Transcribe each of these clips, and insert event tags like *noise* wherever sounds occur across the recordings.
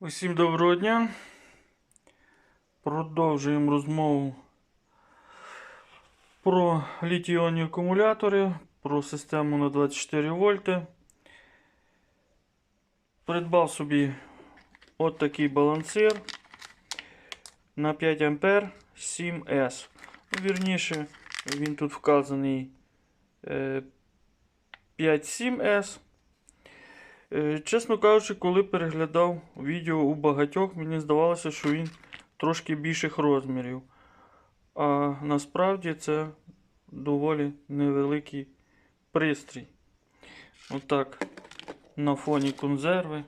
Усім доброго дня. Продовжуємо розмову про літій-іонні акумулятори, про систему на 24 вольти. Придбав собі от такий балансир на 5 ампер 7S. Вірніше, він тут вказаний е, 57S. Е, Чесно кажучи, коли переглядав відео у багатьох, мені здавалося, що він трошки більших розмірів. А насправді це доволі невеликий пристрій. Отак, на фоні консерви,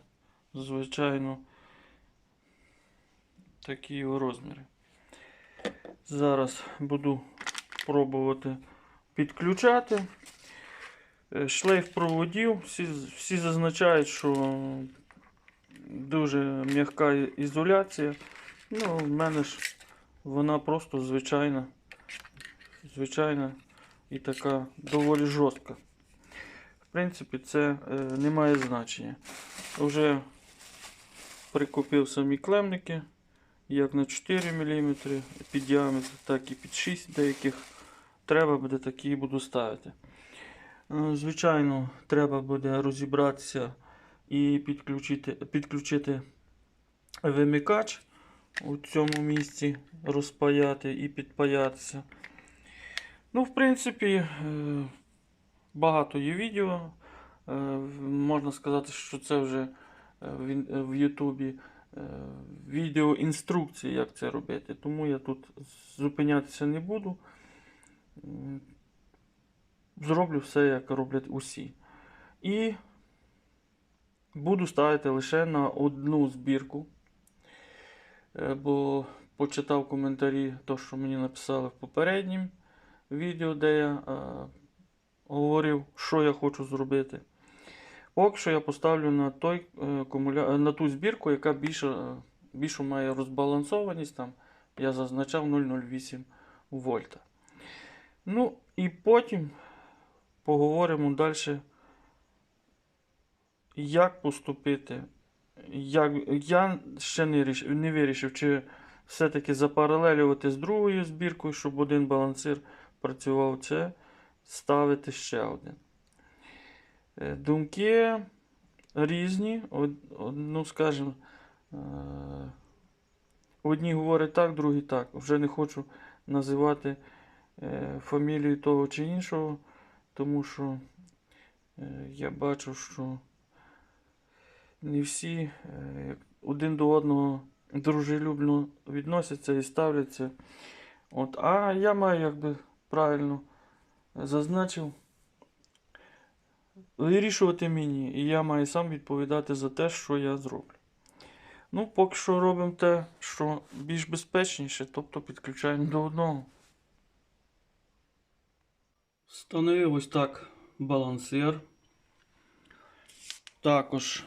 звичайно, такі його розміри. Зараз буду пробувати підключати. Е, Шлейф проводів, всі, всі зазначають, що дуже м'яка ізоляція. Ну, в мене ж вона просто звичайна. Звичайна і така доволі жорстка. В принципі, це е, не має значення. Вже прикупив самі клемники, як на 4 мм під діаметр, так і під 6 деяких. Треба буде такі буду ставити. Е, Звичайно, треба буде розібратися і підключити, підключити вимикач у цьому місці, розпаяти і підпаятися. Ну, в принципі, е, багато є відео. Е, Можна сказати, що це вже в Ютубі відео інструкції, як це робити. Тому я тут зупинятися не буду. Зроблю все, як роблять усі. І буду ставити лише на одну збірку. Е, Бо почитав коментарі, то, що мені написали в попереднім відео, де я е, говорив, що я хочу зробити. Поки що я поставлю на, той, е, акумуля... е, на ту збірку, яка більше, е, більшу має розбалансованість. Там я зазначав 0,08 вольта. Ну, і потім поговоримо далі, як поступити. Як... Я ще не, ріш... не вирішив, чи все-таки запаралелювати з другою збіркою, щоб один балансир працював, чи ставити ще один. Е, Думки різні. Ну, скажімо, е, одні говорять так, другі так. Вже не хочу називати е, фамілію того чи іншого, тому що е, я бачу, що не всі е, один до одного дружелюбно відносяться і ставляться. От, а я маю, якби правильно зазначив, вирішувати мені, і я маю сам відповідати за те, що я зроблю. Ну, поки що робимо те, що більш безпечніше, тобто підключаємо до одного. Встановив ось так балансир. Також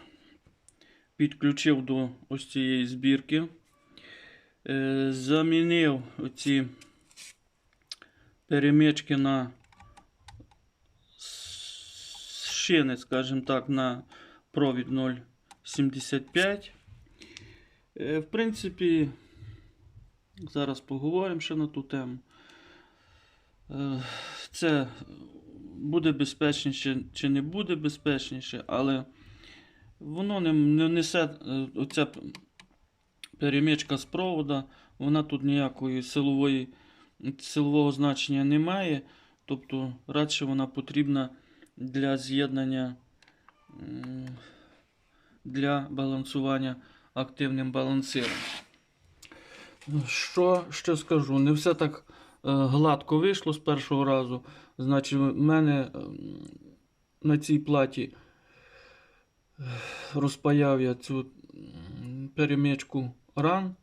підключив до ось цієї збірки. Е, Замінив оці перемички на шини, скажімо так, на провід 0,75. Е, В принципі, зараз поговоримо ще на ту тему. Це буде безпечніше чи не буде безпечніше, але воно не, не несе е, оця п- перемичка з провода, вона тут ніякої силової, силового значення не має. Тобто радше вона потрібна для з'єднання для балансування активним балансиром. Що ще скажу? Не все так гладко вийшло з першого разу. Значить, в мене ем, на цій платі е, розпаяв я цю м, перемичку ран,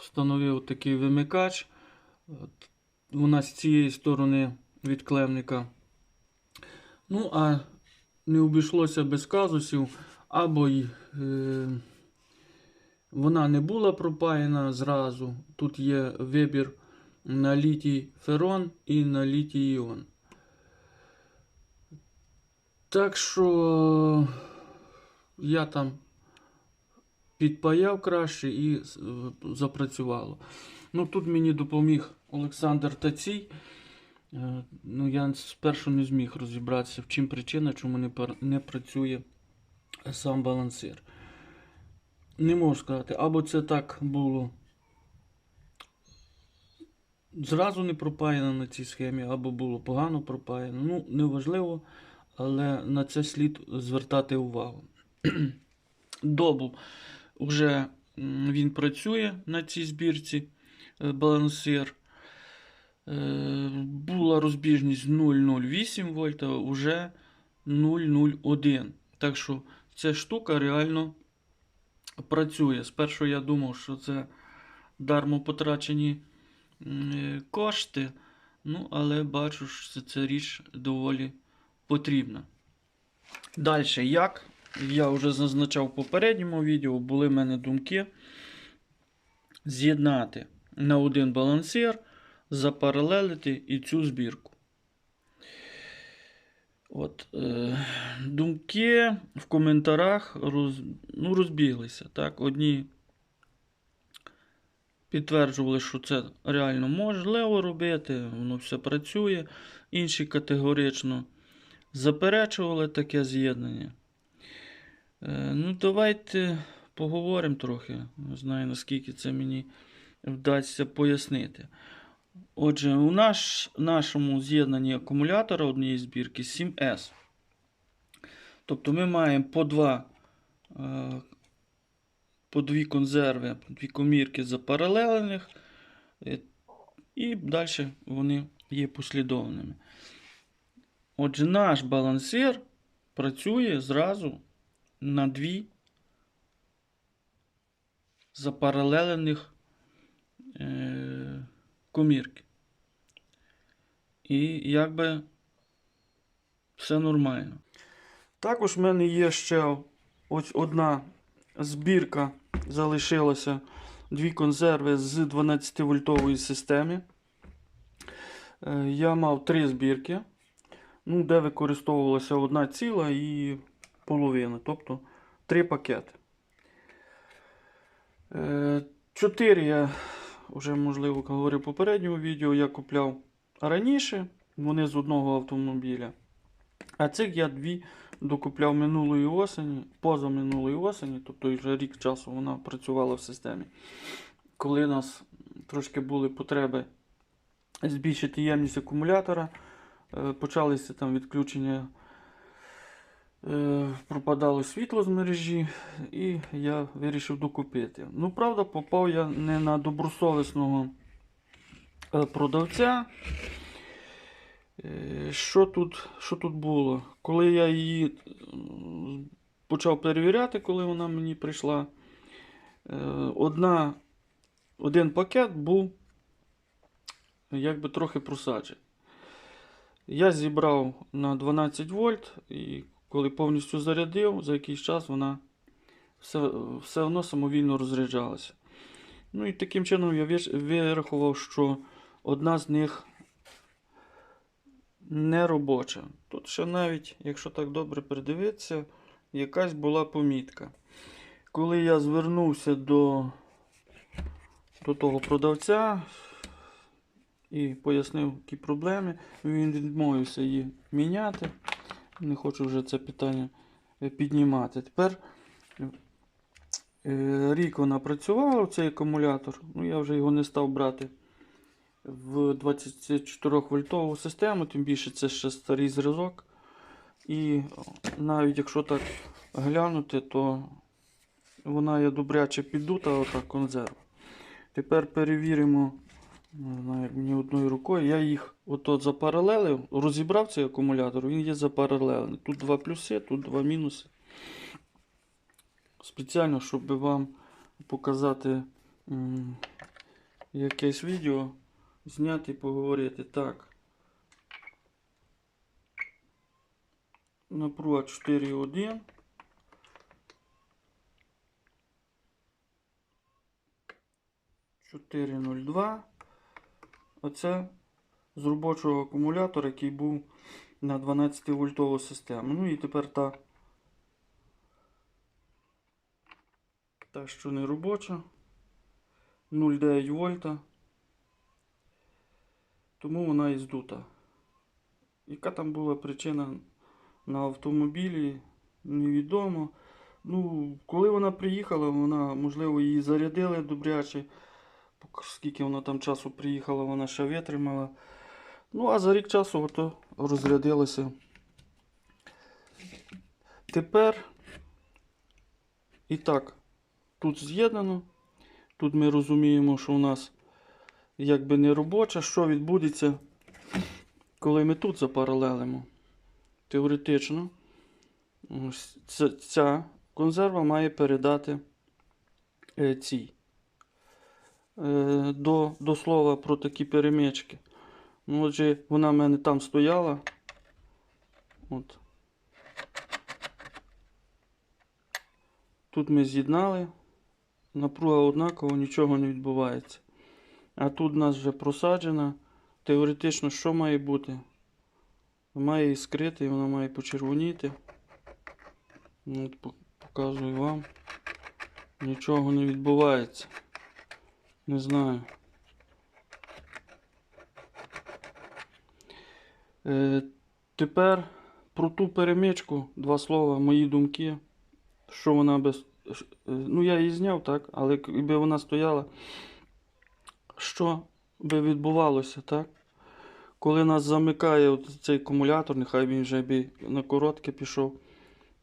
встановив такий вимикач. Вона з цієї сторони від клемника. Ну, а не обійшлося без казусів, або й, е, вона не була пропаяна зразу. Тут є вибір на літій ферон і на літій іон. Так що я там підпаяв краще і е, запрацювало. Ну, тут мені допоміг Олександр Тацій. Е, Ну, я спершу не зміг розібратися, в чим причина, чому не, не працює сам балансир. Не можу сказати, або це так було зразу не пропаяно на цій схемі, або було погано пропаяно. Ну, неважливо, але на це слід звертати увагу. *clears throat* Добу вже він працює на цій збірці е, балансир. Е, Була розбіжність 0,08 вольта, вже 0,01. Так що ця штука реально працює. Спершу я думав, що це дармо потрачені кошти, ну, але бачу, що ця річ доволі потрібна. Далі, як я вже зазначав в попередньому відео, були в мене думки з'єднати на один балансир, запаралелити і цю збірку. От, е, думки в коментарях роз, ну, розбіглися. Так? Одні підтверджували, що це реально можливо робити, воно все працює. Інші категорично заперечували таке з'єднання. Е, ну, давайте поговоримо трохи. Не знаю, наскільки це мені вдасться пояснити. Отже, у наш, нашому з'єднанні акумулятора однієї збірки 7S. Тобто ми маємо по два, е, по дві консерви, по дві комірки запаралелених, е, і далі вони є послідовними. Отже, наш балансир працює зразу на дві запаралелених е, комірки. І якби все нормально. Також в мене є ще ось одна збірка. Залишилася дві консерви з 12-вольтової системи. Е, Я мав три збірки, ну, де використовувалася одна ціла і половина, тобто три пакети. Е, Чотири я вже, можливо, говорив в попередньому відео, я купляв раніше, вони з одного автомобіля. А цих я дві докупляв минулої осені, поза минулої осені, тобто вже рік часу вона працювала в системі. Коли у нас трошки були потреби збільшити ємність акумулятора, е, почалися там відключення, е, пропадало світло з мережі, і я вирішив докупити. Ну, правда, попав я не на добросовісного е, продавця. Е, Що тут, що тут було? Коли я її почав перевіряти, коли вона мені прийшла, е, одна, один пакет був якби трохи просаджений. Я зібрав на 12 вольт, і коли повністю зарядив, за якийсь час вона все, все одно самовільно розряджалася. Ну і таким чином я вирахував, що одна з них не робоча. Тут ще навіть, якщо так добре придивитися, якась була помітка. Коли я звернувся до, до того продавця і пояснив, які проблеми, він відмовився її міняти. Не хочу вже це питання е, піднімати. Тепер е, рік вона працювала, цей акумулятор. Ну, я вже його не став брати в 24 вольтову систему, тим більше це ще старий зразок. І навіть якщо так глянути, то вона є добряче піддута, ота консерва. Тепер перевіримо, не знаю, мені одною рукою. Я їх от запаралелив, розібрав цей акумулятор, він є запаралелений. Тут два плюси, тут два мінуси. Спеціально, щоб вам показати якесь відео, зняти поговорити. Так. Напруга 4,1. Чотири. Оце з робочого акумулятора, який був на 12 вольтову систему. Ну і тепер та Та, що не робоча. 0,9 вольта. Тому вона і здута. Яка там була причина на автомобілі, невідомо. Ну, коли вона приїхала, вона, можливо, її зарядили добряче. Скільки вона там часу приїхала, вона ще витримала. Ну, а за рік часу ото розрядилося. Тепер і так, тут з'єднано. Тут ми розуміємо, що у нас якби не робоча. Що відбудеться, коли ми тут запаралелимо? Теоретично, ось ця, консерва має передати е, цій. Е, до, до слова про такі перемички. Ну, отже, вона в мене там стояла. От. Тут ми з'єднали. Напруга однакова, нічого не відбувається. А тут у нас вже просаджена. Теоретично, що має бути? Має іскрити, і вона має почервоніти. Ну, От, показую вам. Нічого не відбувається. Не знаю. Е, тепер про ту перемичку, два слова, мої думки. Що вона без. е, Ну, я її зняв, так, але якби вона стояла. Що би відбувалося, так? Коли нас замикає цей акумулятор, нехай він вже би на коротке пішов,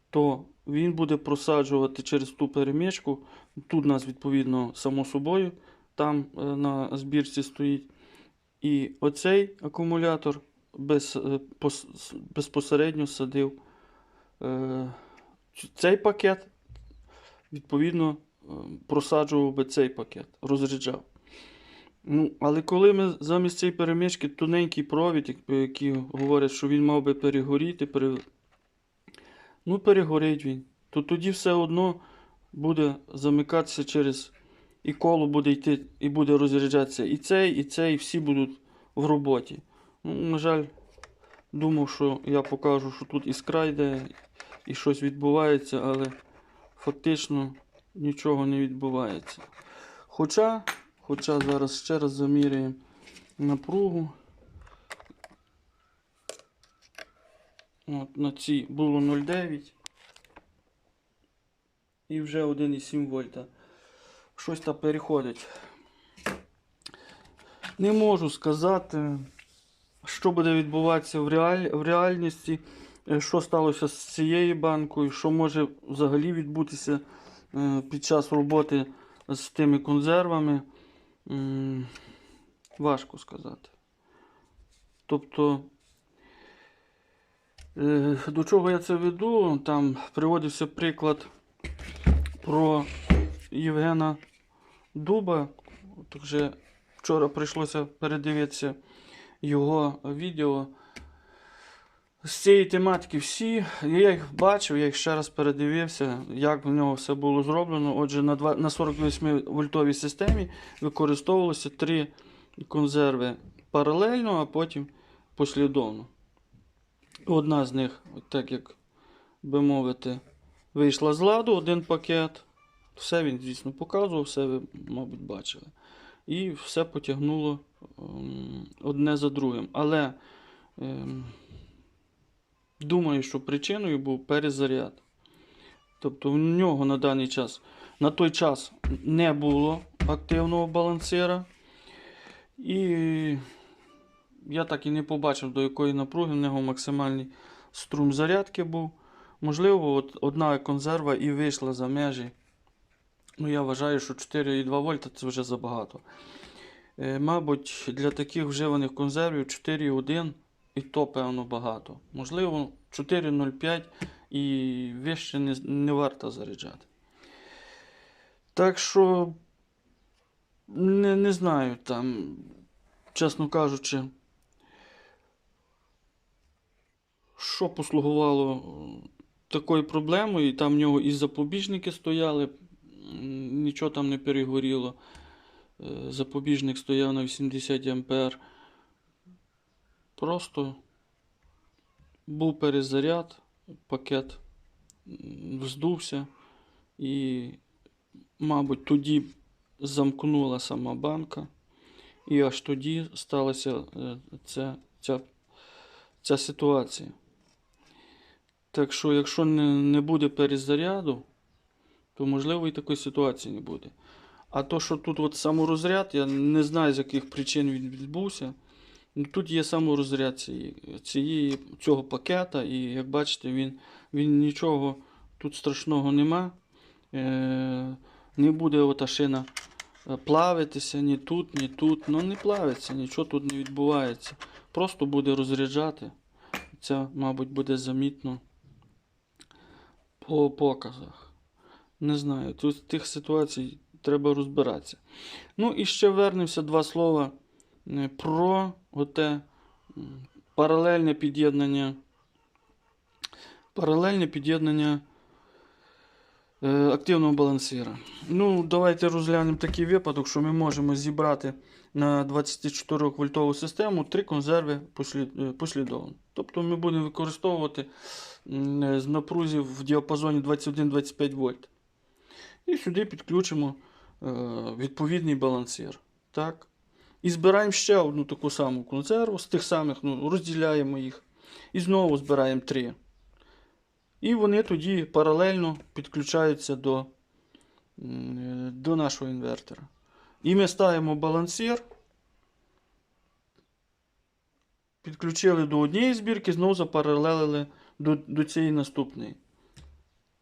то він буде просаджувати через ту перемичку. Тут нас, відповідно, само собою, там е, на збірці стоїть. І оцей акумулятор без, е, безпосередньо садив е, цей пакет, відповідно, е, просаджував би цей пакет, розряджав. Ну, але коли ми замість цієї перемички тоненький провід, які говорять, що він мав би перегоріти, пере... ну перегорить він, то тоді все одно буде замикатися через і коло буде йти, і буде розряджатися і цей, і цей, і всі будуть в роботі. Ну, на жаль, думав, що я покажу, що тут іскра йде і щось відбувається, але фактично нічого не відбувається. Хоча, хоча зараз ще раз заміряємо напругу. От, на цій було 0,9 і вже 1,7 вольта. Щось там переходить. Не можу сказати, що буде відбуватися в, реаль... в реальності, е, що сталося з цією банкою, що може взагалі відбутися е, під час роботи з тими консервами. Важко сказати. Тобто, е, до чого я це веду? Там приводився приклад про Євгена Дуба. От вже вчора прийшлося передивитися його відео. З цієї тематики всі, я їх бачив, я їх ще раз передивився, як в нього все було зроблено. Отже, на, на 48 вольтовій системі використовувалося три консерви паралельно, а потім послідовно. Одна з них, так як би мовити, вийшла з ладу, один пакет. Все він, звісно, показував, все ви, мабуть, бачили. І все потягнуло ем, одне за другим. Але ем, думаю, що причиною був перезаряд. Тобто в нього на даний час, на той час не було активного балансира. І я так і не побачив, до якої напруги в нього максимальний струм зарядки був. Можливо, от одна консерва і вийшла за межі. Ну, я вважаю, що 4,2 вольта це вже забагато. Е, мабуть, для таких вживаних консервів 4,1 і то, певно, багато. Можливо, 4,05 і вище не, не варто заряджати. Так що, не, не знаю, там, чесно кажучи, що послугувало такою проблемою, і там в нього і запобіжники стояли, нічого там не перегоріло. Е, Запобіжник стояв на 80 ампер. Просто був перезаряд, пакет вздувся і мабуть, тоді замкнула сама банка, і аж тоді сталася е, ця, ця, ця ситуація. Так що, якщо не, не буде перезаряду, то можливо і такої ситуації не буде. А то, що тут от саморозряд, я не знаю, з яких причин він відбувся. Ну, Тут є саморозряд цієї, цієї, цього пакета, і як бачите, він, він нічого тут страшного нема. Е, не буде ота шина е, плавитися ні тут, ні тут. Ну не плавиться, нічого тут не відбувається. Просто буде розряджати. Це, мабуть, буде замітно по показах. Не знаю, тут тих ситуацій треба розбиратися. Ну і ще вернемося два слова е, про оте паралельне під'єднання. Паралельне під'єднання е, активного балансира. Ну, давайте розглянемо такий випадок, що ми можемо зібрати на 24 вольтову систему три консерви е, послідовно. Тобто ми будемо використовувати е, з напрузів в діапазоні 21-25 вольт. І сюди підключимо відповідний балансир. Так? І збираємо ще одну таку саму консерву з тих самих, ну, розділяємо їх. І знову збираємо три. І вони тоді паралельно підключаються до, е, до нашого інвертора. І ми ставимо балансир. Підключили до однієї збірки, знову запаралелили до, до цієї наступної.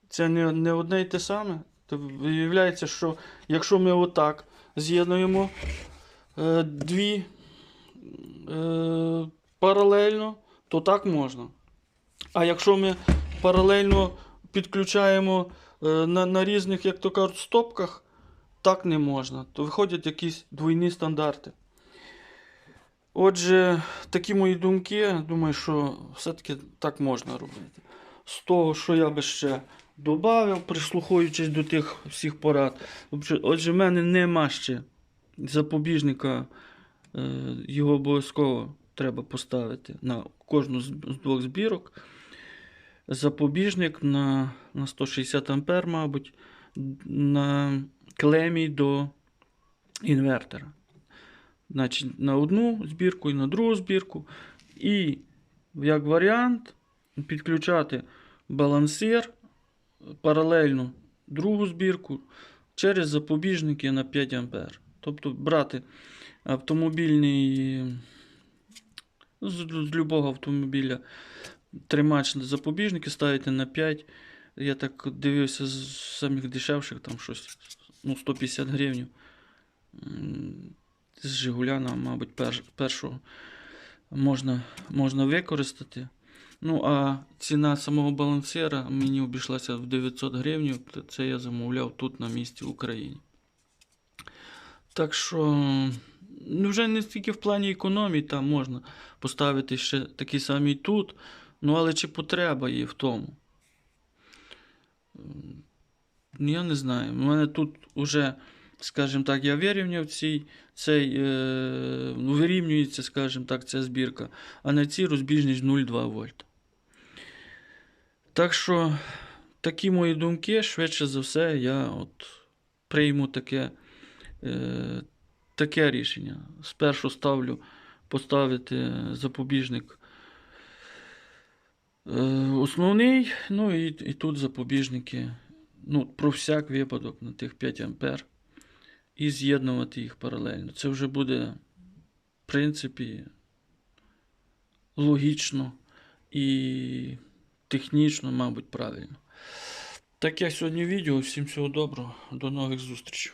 Це не, не одне й те саме. То виявляється, що якщо ми отак з'єднуємо дві е, паралельно, то так можна. А якщо ми паралельно підключаємо е, на, на різних, як то кажуть, стопках, так не можна. То виходять якісь двойні стандарти. Отже, такі мої думки. Думаю, що все-таки так можна робити. З того, що я би ще додав, прислухаючись до тих всіх порад. Отже, в мене нема ще запобіжника, е, його обов'язково треба поставити на кожну з двох збірок. Запобіжник на, на 160 А, мабуть, на клемі до інвертора. Значить, на одну збірку і на другу збірку. І як варіант підключати балансир паралельно другу збірку через запобіжники на 5 А. Тобто брати автомобільний з, з любого автомобіля тримач запобіжники ставити на 5. Я так дивився з самих дешевших, там щось ну, 150 гривень. З Жигуляна, мабуть, пер, першого можна, можна використати. Ну, а ціна самого балансира мені обійшлася в 900 гривень. Це я замовляв тут на місці в Україні. Так що, ну, вже не стільки в плані економії, там можна поставити ще такий самий тут. Ну, але чи потреба є в тому? Ну, я не знаю. У мене тут вже, скажімо так, я вирівняв цей, цей е, ну, вирівнюється, скажімо так, ця збірка, а на цій розбіжність 0,2 вольт. Так що, такі мої думки, швидше за все, я от прийму таке, е, таке рішення. Спершу ставлю поставити запобіжник е, основний, ну і, і тут запобіжники. Ну, про всяк випадок на тих 5 ампер і з'єднувати їх паралельно. Це вже буде, в принципі, логічно і технічно, мабуть, правильно. Таке сьогодні відео. Всім всього доброго. До нових зустрічей.